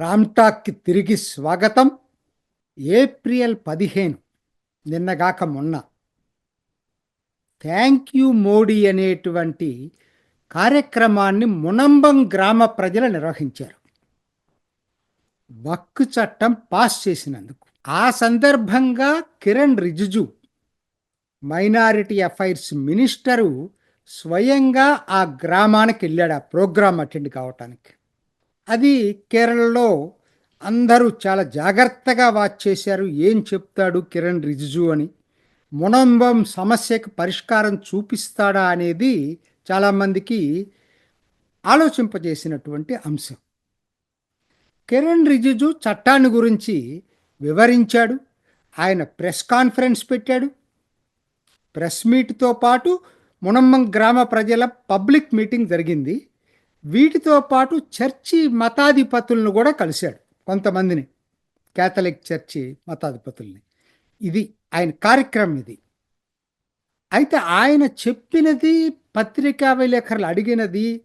రామ్టాక్కి తిరిగి స్వాగతం. ఏప్రిల్ పదిహేను నిన్నగాక మొన్న. థ్యాంక్ యూ మోడీ అనేటువంటి కార్యక్రమాన్ని మునంబం గ్రామ ప్రజలు నిర్వహించారు. వక్కు చట్టం పాస్ చేసినందుకు. ఆ సందర్భంగా Kiran Rijiju minority affairs minister స్వయంగా ఆ గ్రామానికి వెళ్ళాడు ఆ ప్రోగ్రాం అటెండ్ కావటానికి. అది కేరళలో అందరూ చాలా జాగ్రత్తగా వాచ్ చేశారు. ఏం చెప్తాడు కిరణ్ రిజిజు అని. మునంబం సమస్యకు పరిష్కారం చూపిస్తాడా అనేది చాలామందికి ఆలోచింపజేసినటువంటి అంశం. కిరణ్ రిజిజు చట్టాన్ని గురించి వివరించాడు. ఆయన ప్రెస్ కాన్ఫరెన్స్ పెట్టాడు. ప్రెస్ మీట్తో పాటు మునమ్మం గ్రామ ప్రజల పబ్లిక్ మీటింగ్ జరిగింది. వీటితో పాటు చర్చి మతాధిపతులను కూడా కలిశాడు కొంతమందిని. కేథలిక్ చర్చి మతాధిపతుల్ని. ఇది ఆయన కార్యక్రమం ఇది. అయితే ఆయన చెప్పినది పత్రికా విలేకరులు అడిగినది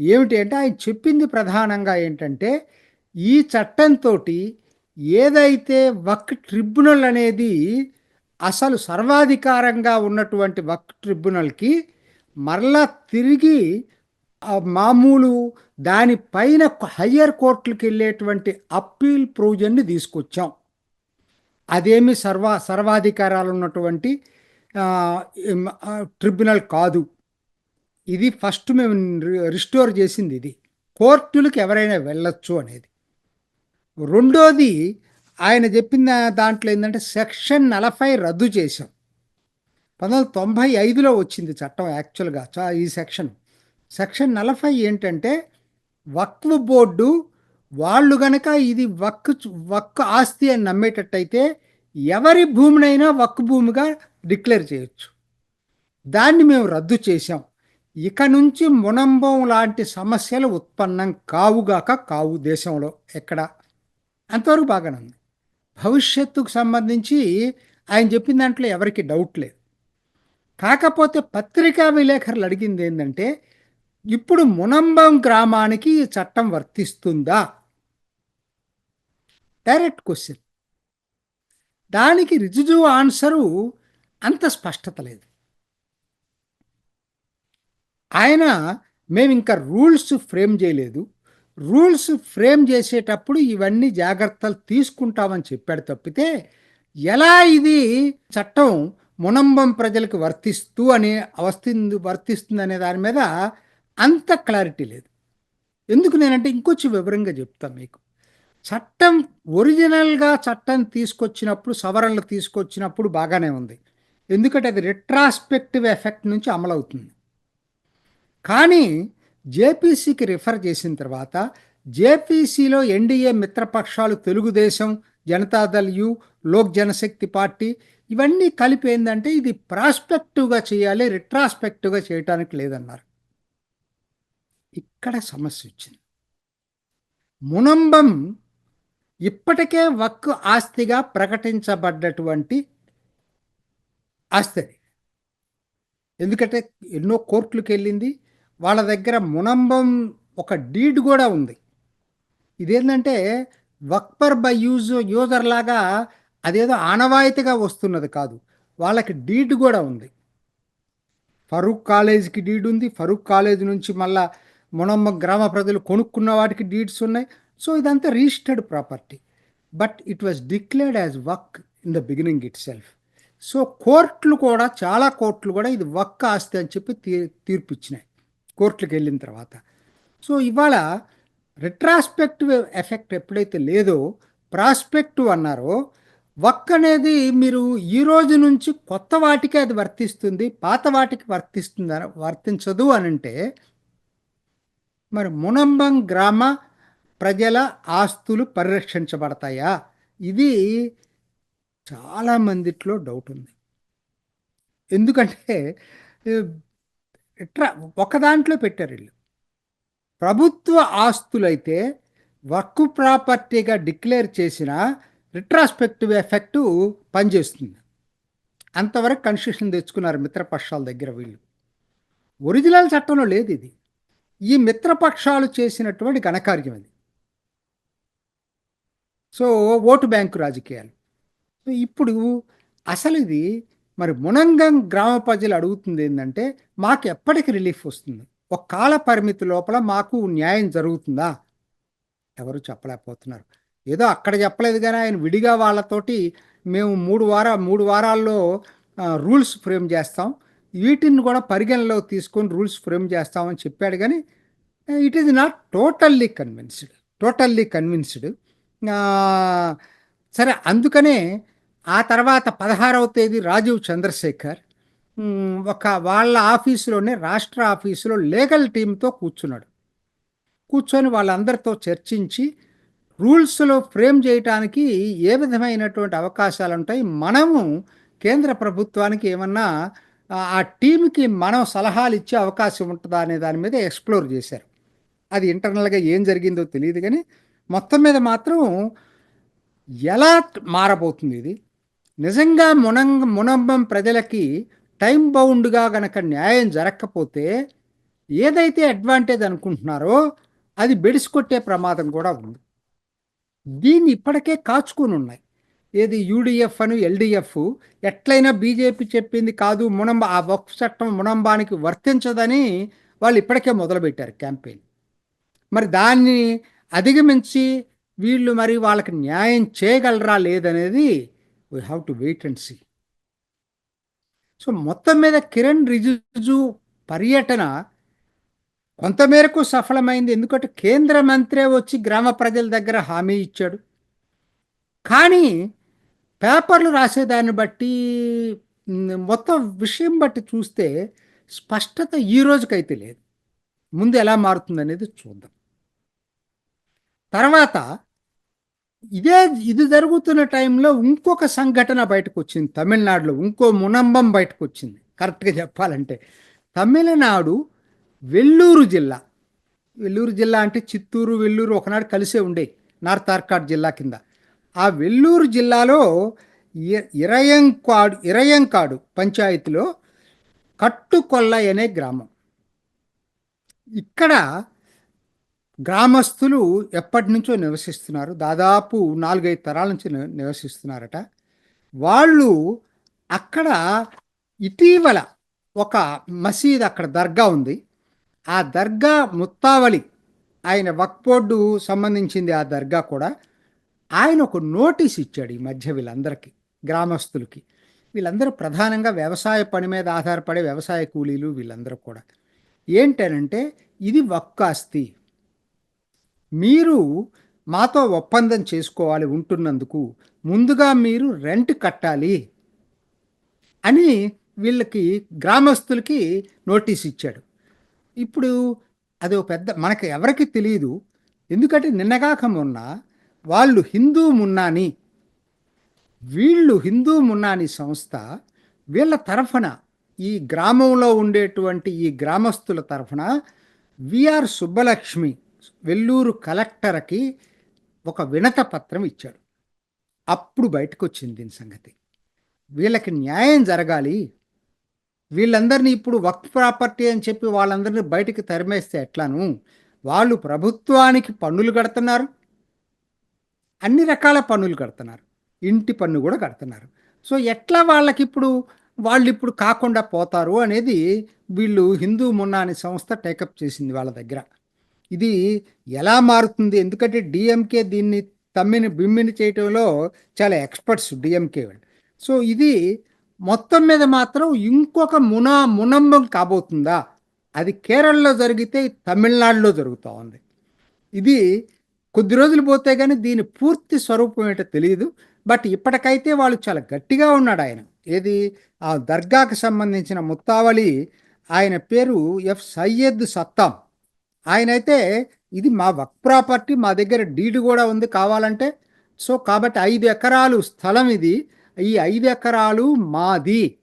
ఏమిటి అంటే ఆయన చెప్పింది ప్రధానంగా ఏంటంటే ఈ చట్టంతో ఏదైతే వక్ ట్రిబ్యునల్ అనేది అసలు సర్వాధికారంగా ఉన్నటువంటి వక్ ట్రిబ్యునల్కి మరలా తిరిగి మామూలు దానిపైన హయ్యర్ కోర్టులకు వెళ్ళేటువంటి అప్పీల్ ప్రొవిజన్ని తీసుకొచ్చాం. అదేమి సర్వ సర్వాధికారాలు ఉన్నటువంటి ట్రిబ్యునల్ కాదు. ఇది ఫస్ట్ మేము రిస్టోర్ చేసింది ఇది. కోర్టులకు ఎవరైనా వెళ్ళొచ్చు అనేది. రెండోది ఆయన చెప్పిన దాంట్లో ఏంటంటే సెక్షన్ నలభై రద్దు చేశాం. పంతొమ్మిది తొంభై ఐదులో వచ్చింది చట్టం యాక్చువల్గా చా ఈ సెక్షన్. సెక్షన్ నలభై ఏంటంటే వక్ఫ్ బోర్డు వాళ్ళు గనక ఇది వక్ వక్ ఆస్తి అని నమ్మేటట్టయితే ఎవరి భూమినైనా వక్ భూమిగా డిక్లేర్ చేయొచ్చు. దాన్ని మేము రద్దు చేశాం. ఇక నుంచి మునంబం లాంటి సమస్యలు ఉత్పన్నం కావుగాక కావు దేశంలో ఎక్కడ? అంతవరకు బాగానే ఉంది. భవిష్యత్తుకు సంబంధించి ఆయన చెప్పిన దాంట్లో ఎవరికి డౌట్ లేదు. కాకపోతే పత్రికా విలేకరులు అడిగింది ఏంటంటే ఇప్పుడు మునంబం గ్రామానికి ఈ చట్టం వర్తిస్తుందా? డైరెక్ట్ క్వశ్చన్ దానికి రిజుజు ఆన్సరు అంత స్పష్టత లేదు. ఆయన మేము ఇంకా రూల్స్ ఫ్రేమ్ చేయలేదు. రూల్స్ ఫ్రేమ్ చేసేటప్పుడు ఇవన్నీ జాగ్రత్తలు తీసుకుంటామని చెప్పాడు తప్పితే ఎలా ఇది చట్టం మునంబం ప్రజలకు వర్తిస్తూ అని వస్తుంది వర్తిస్తుంది అనే దాని మీద అంత క్లారిటీ లేదు. ఎందుకు నేనంటే ఇంకొంచెం వివరంగా చెప్తాను మీకు. చట్టం ఒరిజినల్గా చట్టం తీసుకొచ్చినప్పుడు సవరణలు తీసుకొచ్చినప్పుడు బాగానే ఉంది. ఎందుకంటే అది రిట్రాస్పెక్టివ్ ఎఫెక్ట్ నుంచి అమలవుతుంది. కానీ జేపీసీకి రిఫర్ చేసిన తర్వాత జేపీసీలో ఎన్డీఏ మిత్రపక్షాలు తెలుగుదేశం జనతాదళ్ యు లోక్ జనశక్తి పార్టీ ఇవన్నీ కలిపి ఏంటంటే ఇది ప్రాస్పెక్టివ్గా చేయాలి రిట్రాస్పెక్టివ్గా చేయటానికి లేదన్నారు. ఇక్కడ సమస్య వచ్చింది. మునంబం ఇప్పటికే వక్ ఆస్తిగా ప్రకటించబడ్డటువంటి ఆస్తి ఎందుకంటే ఎన్నో కోర్టులకు వెళ్ళింది. వాళ్ళ దగ్గర మునంబం ఒక డీడ్ కూడా ఉంది. ఇదేంటంటే వక్పర్ బై యూజ్ యూజర్ లాగా అదేదో ఆనవాయితీగా వస్తున్నది కాదు. వాళ్ళకి డీడ్ కూడా ఉంది. ఫరూక్ కాలేజీకి డీడ్ ఉంది. ఫరూక్ కాలేజ్ నుంచి మళ్ళా మొనమ్మ గ్రామ ప్రజలు కొనుక్కున్న వాటికి డీడ్స్ ఉన్నాయి. సో ఇదంతా registered property but it was declared as waqf in the beginning itself so కోర్టులు కూడా చాలా కోర్టులు కూడా ఇది వర్క్ ఆస్తి అని చెప్పి తీ తీర్పు ఇచ్చినాయి కోర్టులకు వెళ్ళిన తర్వాత. సో ఇవాళ రిట్రాస్పెక్టివ్ ఎఫెక్ట్ ఎప్పుడైతే లేదో ప్రాస్పెక్టివ్ అన్నారో వక్ అనేది మీరు ఈ రోజు నుంచి కొత్త వాటికి అది వర్తిస్తుంది పాత వాటికి వర్తిస్తుంది వర్తించదు అని అంటే మరి మునంబం గ్రామ ప్రజల ఆస్తులు పరిరక్షించబడతాయా? ఇది చాలా మందిట్లో డౌట్ ఉంది. ఎందుకంటే ఇట్లా ఒక దాంట్లో పెట్టారు వీళ్ళు. ప్రభుత్వ ఆస్తులైతే వర్క్ ప్రాపర్టీగా డిక్లేర్ చేసిన రిట్రాస్పెక్టివ్ ఎఫెక్టు పనిచేస్తుంది. అంతవరకు కన్స్ట్రక్షన్ తెచ్చుకున్నారు మిత్రపక్షాల దగ్గర వీళ్ళు. ఒరిజినల్ చట్టంలో లేదు ఇది. ఈ మిత్రపక్షాలు చేసినటువంటి ఘనకార్యం అది సో ఓటు బ్యాంకు రాజకీయాలు. ఇప్పుడు అసలు ఇది మరి మునంగం గ్రామ ప్రజలు అడుగుతుంది ఏంటంటే మాకు ఎప్పటికి రిలీఫ్ వస్తుంది? ఒక కాల పరిమితి లోపల మాకు న్యాయం జరుగుతుందా? ఎవరు చెప్పలేకపోతున్నారు. ఏదో అక్కడ చెప్పలేదు కానీ ఆయన విడిగా వాళ్ళతోటి మేము మూడు వారా మూడు వారాల్లో రూల్స్ ఫ్రేమ్ చేస్తాం. వీటిని కూడా పరిగణలో తీసుకొని రూల్స్ ఫ్రేమ్ చేస్తామని చెప్పాడు కానీ it is not totally convinced totally convinced సరే అందుకనే ఆ తర్వాత పదహారవ తేదీ రాజీవ్ చంద్రశేఖర్ ఒక వాళ్ళ ఆఫీసులోనే రాష్ట్ర ఆఫీసులో లీగల్ టీంతో కూర్చున్నాడు. కూర్చొని వాళ్ళందరితో చర్చించి రూల్స్లో ఫ్రేమ్ చేయటానికి ఏ విధమైనటువంటి అవకాశాలు ఉంటాయి మనము కేంద్ర ప్రభుత్వానికి ఏమన్నా ఆ, టీంకి మనం సలహాలు ఇచ్చే అవకాశం ఉంటుందా అనే దాని మీద ఎక్స్ప్లోర్ చేశారు. అది ఇంటర్నల్గా ఏం జరిగిందో తెలియదు కానీ మొత్తం మీద మాత్రం ఎలా మారబోతుంది ఇది. నిజంగా మునంగ మునంబం ప్రజలకి టైం బౌండ్గా గనక న్యాయం జరగకపోతే ఏదైతే అడ్వాంటేజ్ అనుకుంటున్నారో అది బెడిసికొట్టే ప్రమాదం కూడా ఉంది. దీన్ని ఇప్పటికే కాచుకొని ఉన్నాయి. ఏది యూడిఎఫ్ అని ఎల్డిఎఫ్. ఎట్లయినా బీజేపీ చెప్పింది కాదు మునంబ ఆ వక్ఫ్ చట్టం మునంబానికి వర్తించదని వాళ్ళు ఇప్పటికే మొదలుపెట్టారు క్యాంపెయిన్. మరి దాన్ని అధిగమించి వీళ్ళు మరి వాళ్ళకి న్యాయం చేయగలరా లేదనేది we have to wait and see so మొత్తం మీద కిరణ్ రిజిజు పర్యటన కొంతమేరకు సఫలమైంది. ఎందుకంటే కేంద్ర మంత్రే వచ్చి గ్రామ ప్రజల దగ్గర హామీ ఇచ్చాడు. కానీ పేపర్లు రాసేదాన్ని బట్టి మొత్తం విషయం బట్టి చూస్తే స్పష్టత ఈ రోజుకైతే లేదు. ముందు ఎలా మారుతుంది అనేది చూద్దాం. తర్వాత ఇదే ఇది జరుగుతున్న టైంలో ఇంకొక సంఘటన బయటకు వచ్చింది తమిళనాడులో ఇంకో మునంబం బయటకు వచ్చింది కరెక్ట్గా చెప్పాలంటే తమిళనాడు వెల్లూరు జిల్లా. వెల్లూరు జిల్లా అంటే చిత్తూరు వెల్లూరు ఒకనాడు కలిసే ఉండే నార్త్ ఆర్కాడ్ జిల్లా కింద. ఆ వెల్లూరు జిల్లాలో ఇ- ఇరయంకాడు ఇరయంకాడు పంచాయతీలో కట్టుకొల్లై అనే గ్రామం. ఇక్కడ గ్రామస్తులు ఎప్పటి నుంచో నివసిస్తున్నారు. దాదాపు నాలుగైదు తరాల నుంచి నివసిస్తున్నారట. వాళ్ళు అక్కడ ఇటీవల ఒక మసీద్ అక్కడ దర్గా ఉంది. ఆ దర్గా ముత్తావళి ఆయన వక్ బోర్డు సంబంధించింది ఆ దర్గా కూడా. ఆయన ఒక నోటీస్ ఇచ్చాడు ఈ మధ్య వీళ్ళందరికీ గ్రామస్తులకి. వీళ్ళందరూ ప్రధానంగా వ్యవసాయ పని మీద ఆధారపడే వ్యవసాయ కూలీలు వీళ్ళందరూ కూడా. ఏంటనంటే ఇది వక్కాస్తి మీరు మాతో ఒప్పందం చేసుకోవాలి ఉంటున్నందుకు ముందుగా మీరు రెంట్ కట్టాలి అని వీళ్ళకి గ్రామస్తులకి నోటీస్ ఇచ్చాడు. ఇప్పుడు అది ఒక పెద్ద మనకి ఎవరికి తెలియదు ఎందుకంటే నిన్నగాక మొన్న వాళ్ళు హిందూ మున్నాని వీళ్ళు హిందూ మున్నాని సంస్థ వీళ్ళ తరఫున ఈ గ్రామంలో ఉండేటువంటి ఈ గ్రామస్తుల తరఫున విఆర్ సుబ్బలక్ష్మి వెల్లూరు కలెక్టర్కి ఒక వినత పత్రం ఇచ్చాడు. అప్పుడు బయటకు వచ్చింది దీని సంగతి. వీళ్ళకి న్యాయం జరగాలి. వీళ్ళందరినీ ఇప్పుడు వక్ ప్రాపర్టీ అని చెప్పి వాళ్ళందరినీ బయటికి తరిమేస్తే ఎట్లాను వాళ్ళు ప్రభుత్వానికి పన్నులు కడుతున్నారు. అన్ని రకాల పన్నులు కడుతున్నారు. ఇంటి పన్ను కూడా కడుతున్నారు. సో ఎట్లా వాళ్ళకి ఇప్పుడు వాళ్ళు ఇప్పుడు కాకుండా పోతారు అనేది వీళ్ళు హిందూ మున్నా అనే సంస్థ టేకప్ చేసింది వాళ్ళ దగ్గర. ఇది ఎలా మారుతుంది? ఎందుకంటే డిఎంకే దీన్ని తమ్మిని బిమ్మిని చేయటంలో చాలా ఎక్స్పర్ట్స్ డిఎంకే వాళ్ళు. సో ఇది మొత్తం మీద మాత్రం ఇంకొక మునా మునంబం కాబోతుందా? అది కేరళలో జరిగితే తమిళనాడులో జరుగుతూ ఉంది. ఇది కొద్ది రోజులు పోతే కానీ దీని పూర్తి స్వరూపం ఏంటో తెలియదు బట్ ఇప్పటికైతే వాళ్ళు చాలా గట్టిగా ఉన్నాడు ఆయన. ఏది? ఆ దర్గాకు సంబంధించిన ముత్తావళి. ఆయన పేరు ఎఫ్. సయ్యద్ సత్తాం. ఆయనైతే ఇది మా వక్ ప్రాపర్టీ మా దగ్గర డీడ్ కూడా ఉంది కావాలంటే. సో కాబట్టి ఐదు ఎకరాలు స్థలం ఇది. ఈ ఐదు ఎకరాలు మాది.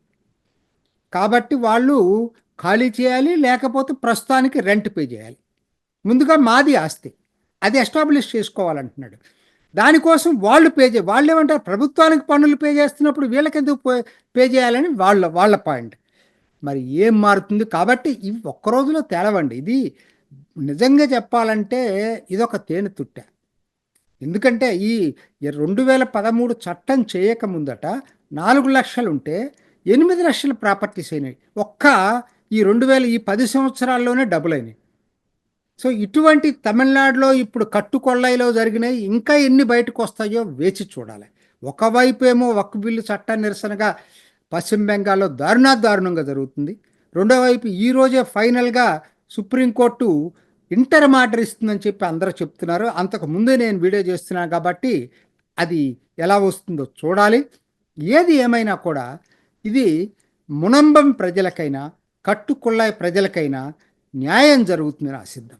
కాబట్టి వాళ్ళు ఖాళీ చేయాలి లేకపోతే ప్రస్తుతానికి రెంట్ పే చేయాలి. ముందుగా మాది ఆస్తి. అది ఎస్టాబ్లిష్ చేసుకోవాలంటున్నాడు. దానికోసం వాళ్ళు పే చే వాళ్ళు ఏమంటారు ప్రభుత్వానికి పన్నులు పే చేస్తున్నప్పుడు వీళ్ళకెందుకు పే- పే చేయాలని వాళ్ళ వాళ్ళ పాయింట్. మరి ఏం మారుతుంది? కాబట్టి ఇవి ఒక్క రోజులో తేలవండి. ఇది నిజంగా చెప్పాలంటే ఇదొక తేనె తుట్ట ఎందుకంటే ఈ రెండు వేల పదమూడు చట్టం చేయకముందట నాలుగు లక్షలు ఉంటే ఎనిమిది లక్షల ప్రాపర్టీస్ అయినాయి. ఒక్క ఈ రెండు వేల ఈ పది సంవత్సరాల్లోనే డబుల్ అయినాయి సో ఇటువంటి తమిళనాడులో ఇప్పుడు కట్టుకొళ్ళైలో జరిగినాయి ఇంకా ఎన్ని బయటకు వస్తాయో వేచి చూడాలి. ఒకవైపు ఏమో ఒక్క బిల్లు చట్ట నిరసనగా పశ్చిమ బెంగాల్లో దారుణా దారుణంగా జరుగుతుంది. రెండో వైపు ఈరోజే ఫైనల్గా సుప్రీంకోర్టు ఇంటర్ ఆర్డర్ ఇస్తుందని చెప్పి అందరూ చెప్తున్నారు. అంతకు ముందే నేను వీడియో చేస్తున్నాను కాబట్టి అది ఎలా వస్తుందో చూడాలి. ఏది ఏమైనా కూడా ఇది మునంబం ప్రజలకైనా కట్టుకుళ్ళాయి ప్రజలకైనా న్యాయం జరుగుతుందని ఆశిద్దాం.